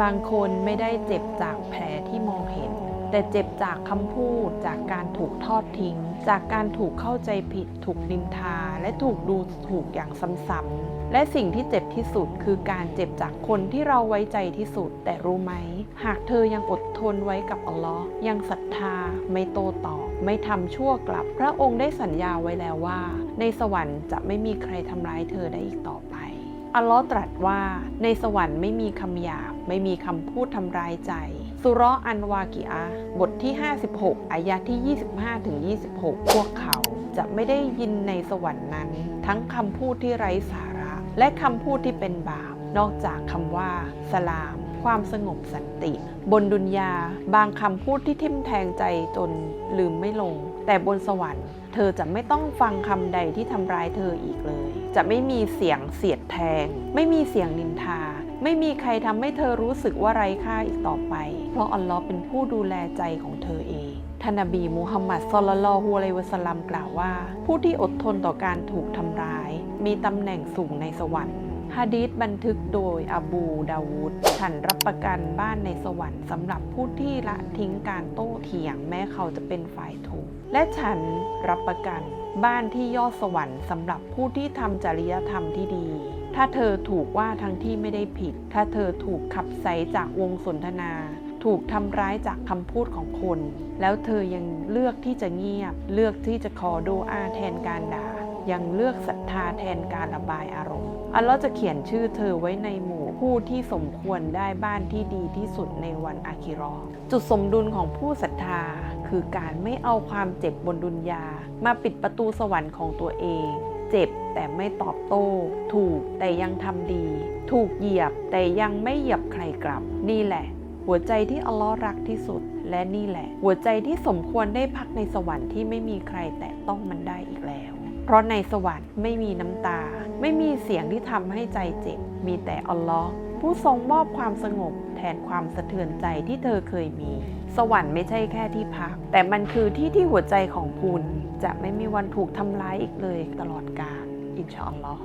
บางคนไม่ได้เจ็บจากแผลที่มองเห็น แต่เจ็บจากคำพูด จากการถูกทอดทิ้ง จากการถูกเข้าใจผิด ถูกนินทา และถูกดูถูกอย่างซ้ำๆและสิ่งที่เจ็บที่สุดคือการเจ็บจากคนที่เราไว้ใจที่สุด แต่รู้ไหม หากเธอยังอดทนไว้กับอัลลอฮ์ยังศรัทธา ไม่โตตอบ ไม่ทำชั่วกลับ พระองค์ได้สัญญาไว้แล้วว่า ในสวรรค์จะไม่มีใครทำร้ายเธอได้อีกต่อไป อัลลอฮ์ตรัสว่าในสวรรค์ไม่มีคำหยาบ ไม่มีคำพูดทำร้ายใจ สุราะห์อันวากิอาบทที่ 56 อายะที่ 25ถึง26 พวกเขาจะไม่ได้ยินในสวรรค์นั้น ทั้งคำพูดที่ไร้สาระ และคำพูดที่เป็นบาป นอกจากคำว่าสลาม ความสงบสันติ บนดุนยาบางคำพูดที่ทิ่มแทงใจจนลืมไม่ลง แต่บนสวรรค์ เธอจะไม่ต้องฟังคำใดที่ทำร้ายเธออีกเลย จะไม่มีเสียงเสียดแทง ไม่มีเสียงนินทา ไม่มีใครทำให้เธอรู้สึกว่าไร้ค่าอีกต่อไป เพราะอัลลอฮ์เป็นผู้ดูแลใจของเธอเองท่านนบีมูฮัมมัดศ็อลลัลลอฮุอะลัยวะสลลัมกล่าวว่า ผู้ที่อดทนต่อการถูกทำร้าย มีตำแหน่งสูงในสวรรค์ ฮะดีษบันทึกโดยอบูดาวูดฉันรับประกันบ้านในสวรรค์สำหรับผู้ที่ละทิ้งการโต้เถียงแม้เขาจะเป็นฝ่ายถูก และฉันรับประกันบ้านที่ยอดสวรรค์สำหรับผู้ที่ทำจริยธรรมที่ดี ถ้าเธอถูกว่าทั้งที่ไม่ได้ผิด ถ้าเธอถูกขับไสจากวงสนทนา ถูกทำร้ายจากคำพูดของคน แล้วเธอยังเลือกที่จะเงียบ เลือกที่จะขอดูอาแทนการด่า ยังเลือกศรัทธาแทนการระบายอารมณ์ อัลลอฮ์จะเขียนชื่อเธอไว้ในหมู่ผู้ที่สมควรได้บ้านที่ดีที่สุดในวันอาคิรอจุดสมดุลของผู้ศรัทธาคือการไม่เอาความเจ็บบนดุนยา มาปิดประตูสวรรค์ของตัวเอง เจ็บแต่ไม่ตอบโต้ ถูกแต่ยังทำดี ถูกเหยียบแต่ยังไม่เหยียบใครกลับ นี่แหละ หัวใจที่อัลลอฮ์รักที่สุด และนี่แหละ หัวใจที่สมควรได้พักในสวรรค์ที่ไม่มีใครแตะต้องมันได้อีกแล้ว เพราะในสวรรค์ไม่มีน้ำตา ไม่มีเสียงที่ทำให้ใจเจ็บ มีแต่อัลลอฮ์ผู้ทรงมอบความสงบแทนความสะเทือนใจที่เธอเคยมี สวรรค์ไม่ใช่แค่ที่พัก แต่มันคือที่ที่หัวใจของคุณ จะไม่มีวันถูกทำร้ายอีกเลยตลอดกาลอินชาอัลลอฮ์